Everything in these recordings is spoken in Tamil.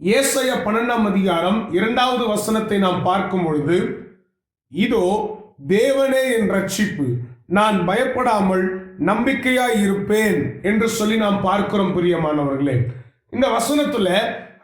ஏசைய பன்னெண்டாம் அதிகாரம் இரண்டாவது வசனத்தை நாம் பார்க்கும் பொழுது இதோ தேவனே என் ரட்சிப்பு நான் பயப்படாமல் நம்பிக்கையாய் இருப்பேன் என்று சொல்லி நாம் பார்க்கிறோம் பிரியமானவர்களே. இந்த வசனத்துல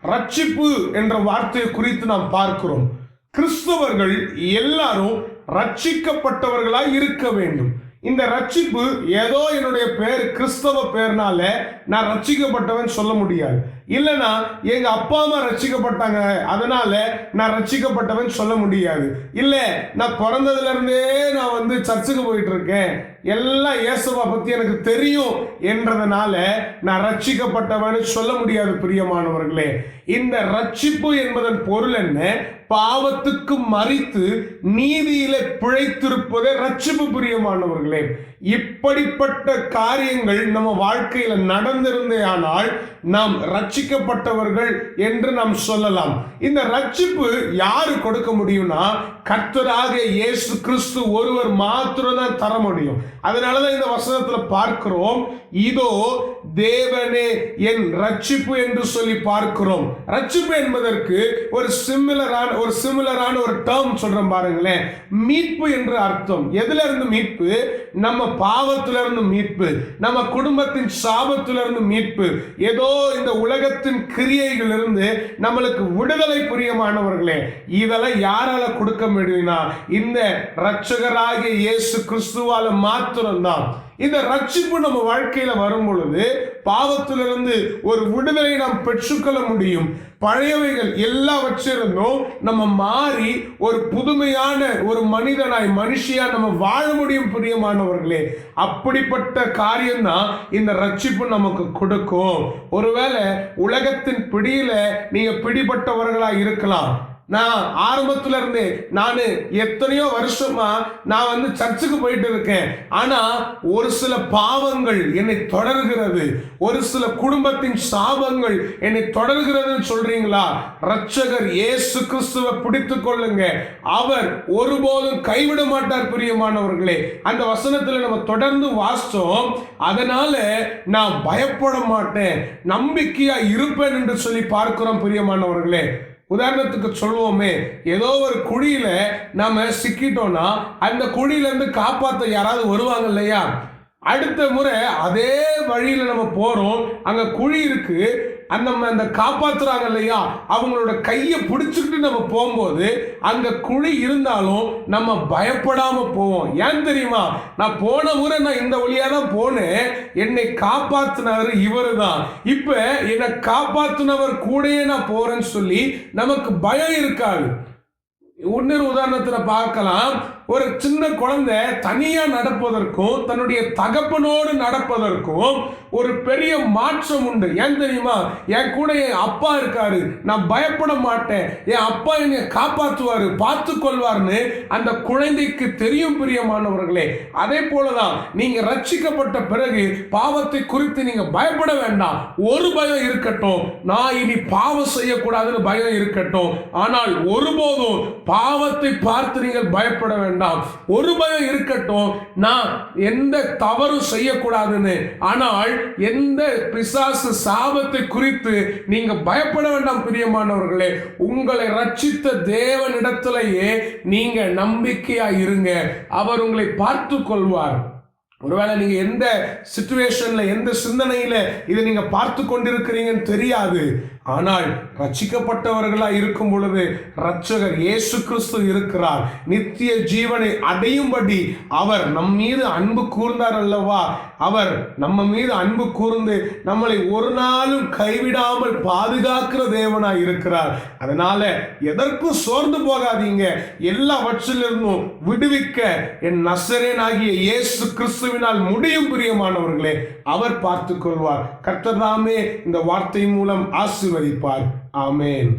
ரட்சிப்பு என்ற வார்த்தையை குறித்து நாம் பார்க்கிறோம். கிறிஸ்தவர்கள் எல்லாரும் ரட்சிக்கப்பட்டவர்களாய் இருக்க வேண்டும். இந்த ரட்சிப்பு ஏதோ என்னுடைய பேர் கிறிஸ்தவ பேர்னால நான் ரட்சிக்கப்பட்டவன் சொல்ல முடியாது. இல்லைனா எங்க அப்பா அம்மா ரசிக்கப்பட்டாங்க அதனால நான் ரசிக்கப்பட்டவன் சொல்ல முடியாது. இல்லை நான் பிறந்ததுல இருந்தே நான் வந்து சர்ச்சுக்கு போயிட்டு இருக்கேன் எல்லாம் இயேசுவா பத்தி எனக்கு தெரியும் என்றதுனால நான் ரட்சிக்கப்பட்டவன் சொல்ல முடியாது பிரியமானவர்களே. இந்த ரட்சிப்பு என்பதன் பொருள் என்ன? பாவத்துக்கு மறித்து நீதியில பிழைத்திருப்பதே ரட்சிப்பு பிரியமானவர்களே. இப்படிப்பட்ட காரியங்கள் நம்ம வாழ்க்கையில் நடந்திருந்தே ஆனால் நாம் ரட்சிக்கப்பட்டவர்கள் என்று நாம் சொல்லலாம். இந்த ரட்சிப்பு யாரு கொடுக்க முடியும்னா கர்த்தராக இயேசு கிறிஸ்து ஒருவர் மாத்திரம் தான் தர முடியும். அதனாலதான் இந்த வசனத்தில் பார்க்கிறோம் இதோ தேவனே என் ரட்சிப்பு என்று சொல்லி பார்க்கிறோம். ரட்சிப்பு என்பதற்கு ஒரு சிமிலரான ஒரு சிமிலரான ஒரு டேர்ம் சொல்றேன் பாருங்களேன். மீட்பு என்று அர்த்தம். எதுல இருந்து மீட்பு? நம்ம பாவத்துல இருந்து மீட்பு நம்ம குடும்பத்தின் சாபத்திலிருந்து மீட்பு. ஏதோ இந்த உலகத்தின் கிரியைகளிலிருந்து நம்மளுக்கு விடுதலை புரியமானவர்களே இதெல்லாம் யாரால கொடுக்க முடியும்னா இந்த ரட்சகராகிய இயேசு கிறிஸ்துவால மாத்திரம்தான். இந்த ரட்சிப்பு நம்ம வாழ்க்கையில வரும் பொழுது பாவத்திலிருந்து ஒரு விடுதலை நாம் பெற்றுக்கொள்ள முடியும். பழையவைகள் எல்லாவற்றிலிருந்தும் நம்ம மாறி ஒரு புதுமையான ஒரு மனிதனாய் மனுஷியா நம்ம வாழ முடியும் பிரியமானவர்களே. அப்படிப்பட்ட காரியம்தான் இந்த ரட்சிப்பு நமக்கு கொடுக்கும். ஒருவேளை உலகத்தின் பிடியில நீங்க பிடிபட்டவர்களா இருக்கலாம். நான் ஆரம்பத்துல இருந்து நான் எத்தனையோ வருஷமா நான் வந்து சர்ச்சுக்கு போயிட்டு இருக்கேன். ஆனா ஒரு சில பாவங்கள் என்னை தொடர்கிறது. ஒரு சில குடும்பத்தின் சாபங்கள் என்னை தொடர்கிறதுன்னு சொல்றீங்களா? ரட்சகர் இயேசு கிறிஸ்துவை பிடித்து கொள்ளுங்க. அவர் ஒருபோதும் கைவிட மாட்டார் பிரியமானவர்களே. அந்த வசனத்துல நம்ம தொடர்ந்து வாசித்தோம். அதனால நான் பயப்பட மாட்டேன். நம்பிக்கையா இருப்பேன் என்று சொல்லி பார்க்கிறோம் பிரியமானவர்களே. உதாரணத்துக்கு சொல்லுவோமே ஏதோ ஒரு குழியில நாம சிக்கிட்டோம்னா அந்த குழியில இருந்து யாராவது வருவாங்க இல்லையா? அடுத்த முறை அதே வழியில் நம்ம போகிறோம் அங்கே குழி இருக்கு அந்த அந்த காப்பாற்றுறாங்க இல்லையா? அவங்களோட கையை பிடிச்சிக்கிட்டு நம்ம போகும்போது அங்கே குழி இருந்தாலும் நம்ம பயப்படாமல் போவோம். ஏன் தெரியுமா? நான் போன முறை நான் இந்த வழியாக தான் போனேன். என்னை காப்பாற்றினவர் இவர் தான் இப்போ என்னை காப்பாற்றினவர் கூடயே நான் போகிறேன்னு சொல்லி நமக்கு பயம் இருக்காது. இன்னொரு உதாரணத்தில் பார்க்கலாம். ஒரு சின்ன குழந்தை தனியாக நடப்பதற்கும் தன்னுடைய தகப்பனோடு நடப்பதற்கும் ஒரு பெரிய மாற்றம் உண்டு. ஏன் தெரியுமா? என் கூட என் அப்பா இருக்காரு. நான் பயப்பட மாட்டேன். என் அப்பா என்னை காப்பாற்றுவாரு பார்த்து கொள்வார்னு அந்த குழந்தைக்கு தெரியும் பிரியமானவர்களே. அதே போலதான் நீங்க ரட்சிக்கப்பட்ட பிறகு பாவத்தை குறித்து நீங்க பயப்பட வேண்டாம். ஒரு பயம் இருக்கட்டும். நான் இனி பாவம் செய்யக்கூடாதுன்னு பயம் இருக்கட்டும். ஆனால் ஒருபோதும் பாவத்தை பார்த்து நீங்கள் பயப்பட வேண்டாம். ஒரு பயம் இருக்கட்டும். நான் எந்த தவறும் செய்யக்கூடாதுன்னு. ஆனால் எந்த பிசாசு சாபத்தை குறித்து நீங்க பயப்பட வேண்டாம் பிரியமானவர்களே. உங்களை ரட்சித்த தேவனிடத்திலேயே நீங்க நம்பிக்கையா இருங்க. அவர் உங்களை பார்த்து கொள்வார். ஒருவேளை நீங்கள் எந்த சுச்சுவேஷனில் எந்த சிந்தனையில் இதை நீங்கள் பார்த்து கொண்டிருக்கிறீங்கன்னு தெரியாது. ஆனால் ரட்சிக்கப்பட்டவர்களா இருக்கும் பொழுது ரட்சகர் இயேசு கிறிஸ்து இருக்கிறார். நித்திய ஜீவனை அடையும்படி அவர் நம் மீது அன்பு கூர்ந்தார் அல்லவா? அவர் நம்ம மீது அன்பு கூர்ந்து நம்மளை ஒரு நாளும் கைவிடாமல் பாதுகாக்கிற தேவனாய் இருக்கிறார். அதனால எதற்கும் சோர்ந்து போகாதீங்க. எல்லாவற்றிலிருந்தும் விடுவிக்க என் நசரேனாகிய இயேசு கிறிஸ்துவினால் முடியும் பிரியமானவர்களே. அவர் பார்த்து கொள்வார். கர்த்தர் இந்த வார்த்தை மூலம் ஆசீர்வதிப்பார் ஆமேன்.